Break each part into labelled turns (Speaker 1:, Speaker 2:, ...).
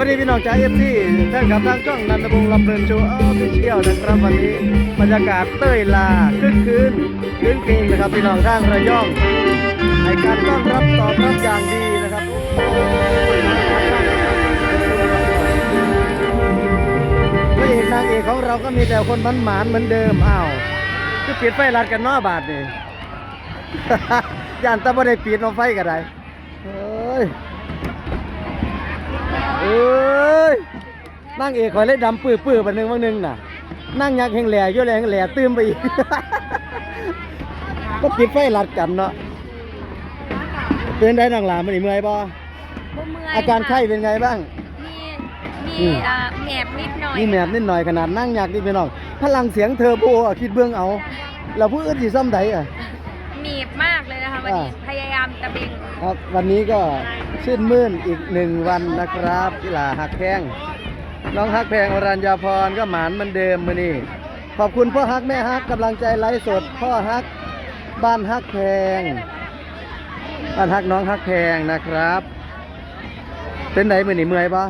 Speaker 1: วัสดีพี่น้องจ้าเอฟซีแฟนคลับทางช่องนันทพงศ์ลำเพลินโชว์ออฟฟิเชียลนะครับวันนี้บรรยากาศเต้ยลาคึกคืนคืนเพลงนะครับพี่น้องทางระยองให้การต้อนรับตอบรับอย่างดีนะครับพระเอกนางเอกของเราก็มีแต่คนมันหมานเหมือนเดิมอ้าวคือปิดไฟรัดกันเนอบาทนี่ย่านตะบ่ได้ปิดเอาไฟก็ได้เฮ้ย อ้ยนั่งเอกคอยเล่นดำปื้อปื้อๆปันหนึ่งวันหนึ่งน่ะ นั่งยักแหงแหล่อยู่แหล่แหล่ตื้มไปอีก ก็ปิดไฟหลัดกันเนาะเป็นได้นังหลามันอีเมื่อยบ่
Speaker 2: บ่เมื่อย
Speaker 1: อาการไข้
Speaker 2: ค่ะ
Speaker 1: เป็นไงบ้าง
Speaker 2: มี
Speaker 1: อื
Speaker 2: มี
Speaker 1: ม
Speaker 2: อ่าแหนบนิดหน่อย
Speaker 1: นี่แมบนิดหน่อยขนาดนั่งยักนี่พี่น้องพลังเสียงเทอร์โบอะคิดเบื้องเอา เราผู้อื่นสิซ่อมใดอะ
Speaker 2: หนีบมากเลยนะคะวันนี้
Speaker 1: อ่า
Speaker 2: พยายามตะเบง
Speaker 1: ครับวันนี้ก็ ชื่นมื่นอีกหนึ่งวันนะครับกีฬาหักแพงน้องฮักแพงอรัญญาพรก็หมานเหมือนเดิมมือนี่ขอบคุณพ่อฮักแม่ฮักกำลังใจไลฟ์สด พ่อฮักบ้านฮักแพงบ้านฮักน้องฮักแพงนะครับ เป็นไหนมือนี่เมื่อยปะ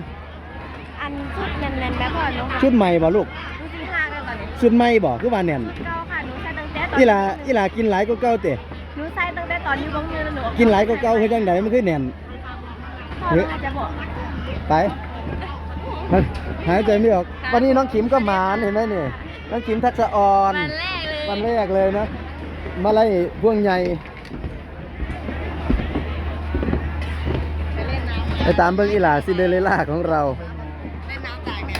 Speaker 2: อันชุดแน่นๆแล้วก็หนูค่ะ
Speaker 1: ชุดใหม่บ่ลูก
Speaker 2: ดูสิห้ากันก่อนเนี่ย
Speaker 1: ชุดใหม่บ่คือว่าแน่น
Speaker 2: เก้าค่ะหนูใส่ตั้งแต่ตอน
Speaker 1: อีหลาอีหลากินหลายก็เก่าเตะ
Speaker 2: หนูใส่ตั้งแต่ตอนอยู่บ้องเงินแล้วหนู
Speaker 1: กินหลายก็เก่าคือจังไดมันคือแน่น
Speaker 2: พ่อ น่าจะบอก
Speaker 1: ไปหายใจไม่ออก วันนี้น้องขิมก็หมานเห็นไหมเนี่ยน้องขิมทักษะออน
Speaker 2: วันแรกเลย
Speaker 1: วันแรกเลยนะ มาไล่พวงใหญ่
Speaker 2: ไปเล่นน้ำ
Speaker 1: ไปตามเบิ้งอีหลาซินเดอเรลล่าของเรา
Speaker 2: เล่นน้ำตากแด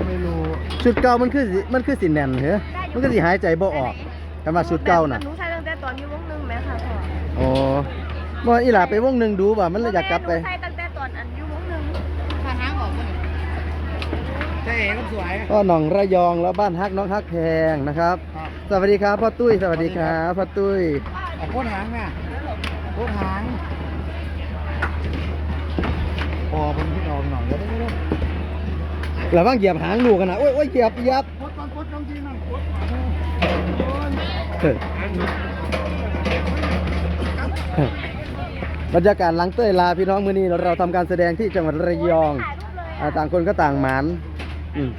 Speaker 2: ด
Speaker 1: ไม่รู้ชุดเก่ามันคือสิมันคือสิแน่นเหรอมันก็สิหายใจบ่ออกคำว่าชุดเก่าน่ะ
Speaker 2: หนูใส่ตั้งแต่ตอนอยู่บ้องหนึงไหมค่ะพ่อ
Speaker 1: โอ้บ่อีหลาไปวงหนึ่งดูว่ามันเลยอยากกลับไป
Speaker 3: เจ๊ก็สวย
Speaker 1: ก็หนองระยองแล้วบ้านฮักน้องฮักแพงนะครับสวัสดีครับพ่อตุ้ยสวัสดีครับพ่อตุ้ย
Speaker 3: เอาโคตรหางน่ะโคตรหางพอเป็นพี่น้องหน่อยแล้วได้ไหม
Speaker 1: ระวังเหยียบหางลูกกันนะโอ้ยโอ้ยเหยียบเหยียบ
Speaker 3: โคตรตอนโคตรน้องจีนั่นโคตร
Speaker 1: เฮ้ยบรรยากาศหลังเต้ยลาพี่น้องมื้อนี้เราทำการแสดงที่จังหวัดระยองอ่าต่างคนก็ต่างหมาน อืม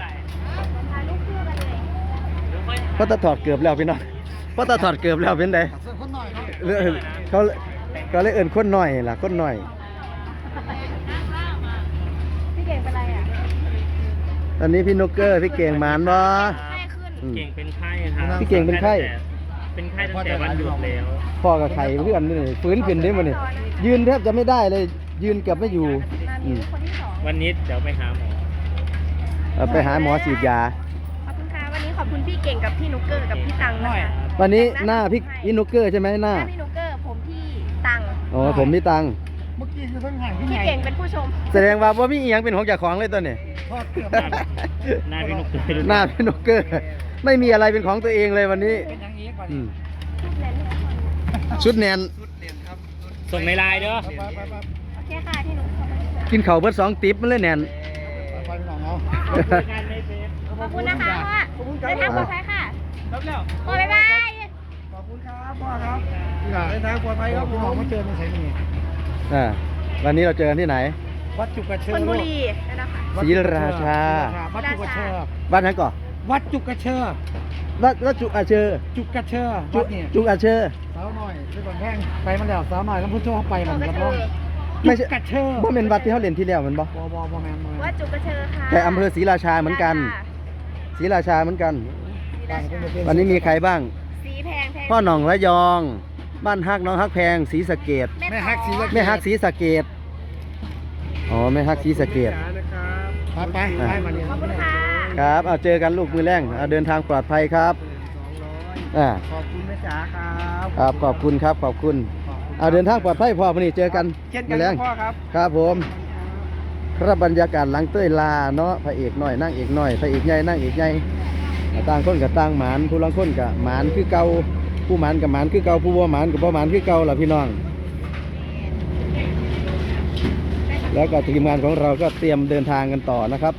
Speaker 2: ถ่ายรูปคู่กันเลย
Speaker 1: เพราะตาถอดเกือบแล้วพี่น้องเพราะตาถอดเกือบแล้วเป็นไง
Speaker 3: เสื้อคนหน่อยครับ
Speaker 1: เขาเขาเลยเอิ่นคนหน่อยล่ะคนหน่อย
Speaker 2: พี่เก่งเป็นไรอะ
Speaker 1: ตอนนี้พี่นกเกอร์พี่เก่งหมานบ่
Speaker 2: ไข้ขึ้น
Speaker 1: อืม
Speaker 4: เก่งเป็นไข้ครับ
Speaker 1: พี่เก่งเป็นไข้
Speaker 4: เป็นไข้ตั้งแต่วันหยุดแล้ว
Speaker 1: พ่อกับไข่เพื่อนนี่ฟื้นขึ้นได้มาเนี่ยยืนแทบจะไม่ได้เลย ยืนเกือบไม่อยู่
Speaker 2: นา
Speaker 1: อื
Speaker 2: มี
Speaker 1: ม
Speaker 2: คนที่สอง
Speaker 4: วันนี้เดี๋ยวไปหาหมอ
Speaker 1: เอาไปหาหมอฉีดยา
Speaker 2: ขอบคุณค่ะ วันนี้ขอบคุณพี่เก่งกับพี่นุกเกอร์กับพี่ตังนะคะ
Speaker 1: วันนี้หน้าพี่พี่นกเกอร์ใช่ไหมห
Speaker 2: ห
Speaker 1: น้า
Speaker 2: น้าพี่นุกเกอร์ผมพี่ตัง
Speaker 1: อ๋อผมพี่ตัง
Speaker 3: เมื่อกี้คือทั้งหางที่
Speaker 2: พี่
Speaker 3: ใหญ่
Speaker 2: เก่งเป็นผู้ชม
Speaker 1: แสดงว่าว่ามีอีหยังเป็นของเจากของเลยตัวนี้
Speaker 3: ทอดเกือบ
Speaker 4: หน้าพี่นุกเกอร์
Speaker 1: หน้าพี่นกเกอร์ ไม่มีอะไรเป็นของตัวเองเลยวันนี้
Speaker 3: เป็นอย่างนี้ก่อน
Speaker 1: อืม
Speaker 2: ชุดแน่น
Speaker 1: ชุดแนน
Speaker 4: ส่งในไลน์เด้อ
Speaker 3: ไปไปไปไป
Speaker 2: โอเคค่ะที่หนูขอบคุณ
Speaker 1: กินเข่าวเบิดสองติ๊บมันเลยแนน
Speaker 3: ไปพี่น้องเอา
Speaker 2: ขอบคุณนะคะพ่อเดินทางปลอดภัยค่ะ
Speaker 4: รับแล้ว
Speaker 2: พ่อบ๊ายบาย
Speaker 3: ขอบคุณครับพ่อครับเดินทางปลอดภัยครับพี่น้องมาเจอในไสนี่
Speaker 1: อ่าวันนี้เราเจอกันที่ไหน
Speaker 3: วัดจุกกระเชอ
Speaker 2: ชลบุรีนะคะ
Speaker 1: ศรีราชา
Speaker 3: วัดจุกกระเชอ
Speaker 1: บ้านนั้นก่อน
Speaker 3: วัดจุกกระเชอ
Speaker 1: วัดวัดจุอาเชอ
Speaker 3: จุกกระเชอ
Speaker 1: จุ
Speaker 3: วัดนี่
Speaker 1: จุอาเชอ
Speaker 3: สาวหน่อยไปก่อนแท่งไปมันแล้วสาวหน่อยแล้วพูดโจ้ไปมันรับรอง
Speaker 1: ไม่ใช่
Speaker 3: จุกกระเชอ
Speaker 1: บ่เป็นวัดที่เขาเรียนที่แล้วแมันบ่
Speaker 3: บอบอบอแมนมา
Speaker 2: วัดจุกกระเชอค่ะ
Speaker 1: แต่อำเภอศรีราชาเหมือนกันศรีราชาเหมือนกันวันนี้มีใครบ้าง
Speaker 2: สีแพงแพง
Speaker 1: พ่อหน่องระยอง บ้านฮักน้องฮักแพงศรีสะเกด
Speaker 3: แม่ฮักสีละ
Speaker 1: แม่ฮักศรีสะเกดอ๋อแม่ฮักศรีสะเกด
Speaker 3: ไปไปไปมาเนี่ย
Speaker 2: ขอบคุณค่ะ
Speaker 1: ครับเอาเจอกันลูกมือแรงเอาเดินทางปลอดภัยครับอ่า
Speaker 3: ขอบคุณแม่จ๋าครับ
Speaker 1: ครับขอบคุณครับขอบคุณ เอาเดินทางปลอดภัยพ่อวันนี้เจอกัน
Speaker 3: เช่นกั
Speaker 1: มื
Speaker 3: น
Speaker 1: อแรง
Speaker 3: พ่อครับ
Speaker 1: ครับผมครับบรรยากาศหลังเต้ยลาเนาะพระเอกหน่อยนั่งเอกหน่อยพระเอกใหญ่นั่งเอกใหญ่ต่างคนกับต่างหมานผู้ลังคนกับหมานคือเก่าผู้หมานกับหมานคือเก่าผู้บ่หมานกับบ่หมานคือเก่าล่ะพี่น้อง แล้วก็ทีมงานของเราก็เตรียมเดินทางกันต่อนะครับ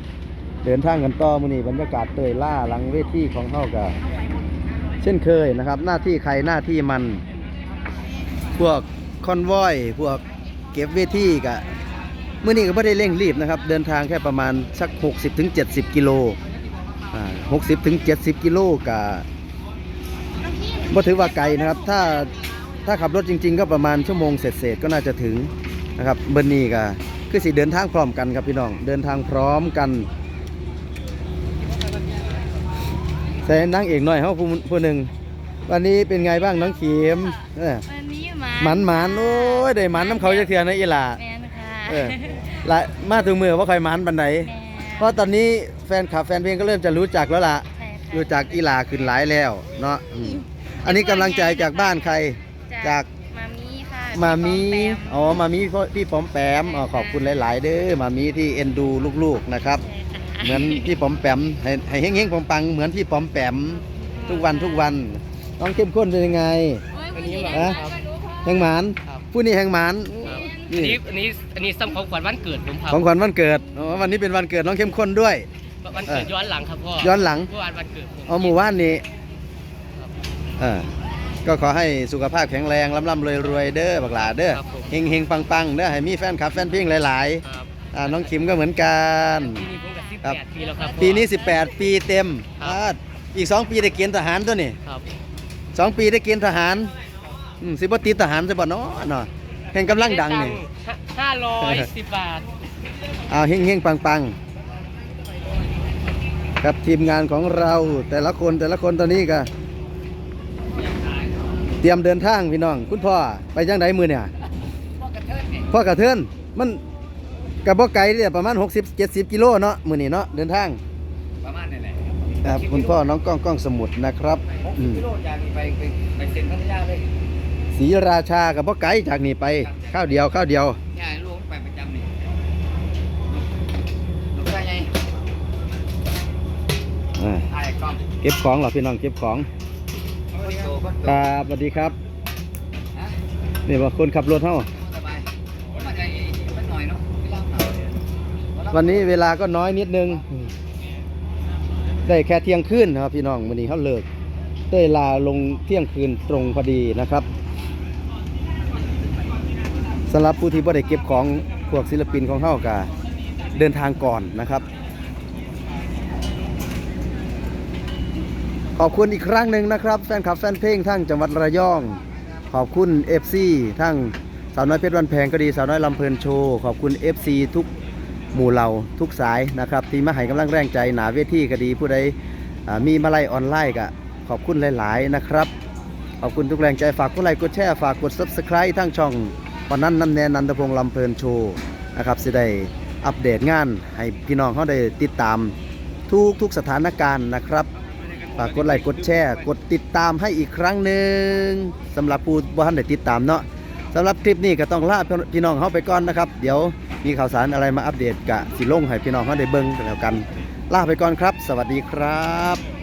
Speaker 1: เดินทางกันต่อมื้อนี้บรรยากาศเตยล่าหลังเวทีของเฮาก็เช่นเคยนะครับ หน้าที่ใครหน้าที่มัน พวกคอนวอย พวกเก็บเวทีก็เมื่อนี้ก็ไม่ได้เร่งรีบนะครับ เดินทางแค่ประมาณสัก 60ถึง70 กิโลอ่า60ถึง70กิโลกับบ่ถือว่าไกลนะครับ ถ้าถ้าขับรถจริง ๆ ก็ประมาณชั่วโมงเศษๆก็น่าจะถึงนะครับเบอร์นี้ก็คือสิเดินทางพร้อมกันครับพี่น้อง เดินทางพร้อมกันแต่นั่งเอกหน่อยเขาผู้ผู้หนึ่งวันนี้เป็นไงบ้างน้องเขีม
Speaker 2: วันนี้ มา
Speaker 1: หมันหมันโอ้ยได้หมันน้ำเขาจะเทียนนะอีหล่า
Speaker 2: แมนค่ะ
Speaker 1: เออละมาถึงมือว่าใครมันบันได
Speaker 2: แมน
Speaker 1: เพราะตอนนี้แฟนคลับแฟนเพลงก็เริ่มจะรู้จักแล้วล่ะ
Speaker 2: ใช่ค่ะ
Speaker 1: รู้จักอีหลาขึ้นหลายแล้วเนาะอืมอันนี้กำลังใจจากบ้านใคร จาก
Speaker 2: มามีค่ะ
Speaker 1: มามี
Speaker 2: พี่ปอ
Speaker 1: อ๋อ มามีพี่ปอมแปมอ๋อขอบคุณหลาย ๆ เด้อ มามีที่เอ็นดูลูก ๆ นะครับ
Speaker 2: ใช่ค่ะ
Speaker 1: เหมือนพี่ปอมแปม ให้ให้เฮงๆปังๆ เหมือนพี่ปอมแปม ทุกวันทุกวัน น้องเข้มข้นเป็นยังไง
Speaker 2: อันนี้
Speaker 1: ฮะ แหงหมานผู้นี้แหงหมาน
Speaker 5: อันนี้อันนี้อันนี้ซ้ำของขวัญวันเกิดผมครับ
Speaker 1: ของขวัญวันเกิดอ๋อวันนี้เป็นวันเกิดน้องเข้มข้นด้วย
Speaker 5: วันเกิดย้อนหลังครับพ่อ
Speaker 1: ย้อนหลัง
Speaker 5: เมื่อวานวันเกิดผม
Speaker 1: เอาหมู่บ้านนี้เออก็ขอให้สุขภาพแข็งแรงร่ำร่ำรวยรวยๆเด้อบักหลาเด้อ
Speaker 5: ครับผม
Speaker 1: เฮงเฮงปังปังๆเด้อให้มีแฟนคลับแฟนเพลงหลาย
Speaker 5: ครับ
Speaker 1: ๆอ่าน้องขิมก็เหมือนกัน
Speaker 5: ปีนี้ผมกับสิบ
Speaker 1: ครั
Speaker 5: แป
Speaker 1: บ
Speaker 5: ดปีแล้วครับพ่อ
Speaker 1: ปีนี้ 18 ปีเต็ม
Speaker 5: ครับ
Speaker 1: อ่าอีก 2 ปีได้เกณฑ์ทหารตัวนี่
Speaker 5: ครับ
Speaker 1: สองปีได้เกณฑ์ทหาร อืมสิบ่ติดทหารสิบ่เนาะเนาะแห่งกำลังดังนี่
Speaker 5: ห้าร้อยสิบบาท
Speaker 1: เอาเฮงเฮงปังปังๆครับทีมงานของเราแต่ละคนแต่ละคนตอนนี้ก็ เตรียมเดินทางพี่น้อง คุณพ่อไปจังไดมือเนี่ยพ่อกระเทินมันกับบ่ไกลเนี่ยประมาณ 60 70 กิโลเนาะมือนี่เนาะเดินทาง
Speaker 3: ประมาณนี้แหละ
Speaker 1: ครับคุณพ่อน้องก้องก้องสมุทรนะครับอืม
Speaker 3: กิโลจากนี้ไปไปไปเซ็นพัทยาเลย
Speaker 1: ศรีราชากับบ่ไกลจากนี่ไปข้าวเดียวข้าวเดียว
Speaker 3: ย่าลูกไปประจำนี่ลูกชายไง
Speaker 1: อ่า
Speaker 3: ถ่ายกล้อง
Speaker 1: เก็บของเหรอพี่น้องเก็บของ
Speaker 3: คนโตคนโต
Speaker 1: ครับสวัสดีครับ
Speaker 3: ฮะ
Speaker 1: นี่ว่าคนขับรถเฮา
Speaker 3: สบายผมมาใจมันหน่อยเนาะเวลาหนาว
Speaker 1: วันนี้เวลาก็น้อยนิดนึง ได้แค่เที่ยงคืนนะครับพี่น้องวันนี้เขาเลิกได้ลาลงเที่ยงคืนตรงพอดีนะครับ สำหรับผู้ที่บ่ได้เก็บของพวกศิลปินของเฮากะเดินทางก่อนนะครับ ขอบคุณอีกครั้งหนึ่งนะครับแฟนคลับแฟนเพลงทั้งจังหวัดระยอง ขอบคุณ FC ทั้งสาวน้อยเพชรวันแพงก็ดีสาวน้อยลำเพลินโชว์ขอบคุณ FC ทุกหมู่เราทุกสายนะครับ ที่มาให้กำลังแรงใจหนาเวทีก็ดีผู้ใดมีมาไล่ออนไลน์ก็ขอบคุณหลาย ๆ นะครับ ขอบคุณทุกแรงใจฝากกดไลค์กดแชร์ฝากกด Subscribe ทั้งช่อง วันนั้นน้ำแนนนันทพงษ์ลำเพลินโชว์นะครับสิได้อัปเดตงานให้พี่น้องเขาได้ติดตามทุกทุกสถานการณ์นะครับฝากกดไลค์กดแชร์กดติดตามให้อีกครั้งหนึ่งสำหรับผู้บ่ทันได้ติดตามเนาะสำหรับคลิปนี้ก็ต้องลาพี่น้องเขาไปก่อนนะครับ เดี๋ยวมีข่าวสารอะไรมาอัปเดตกะสิลงให้พี่น้องเขาได้เบิ่งกันแล้วกันลาไปก่อนครับ สวัสดีครับ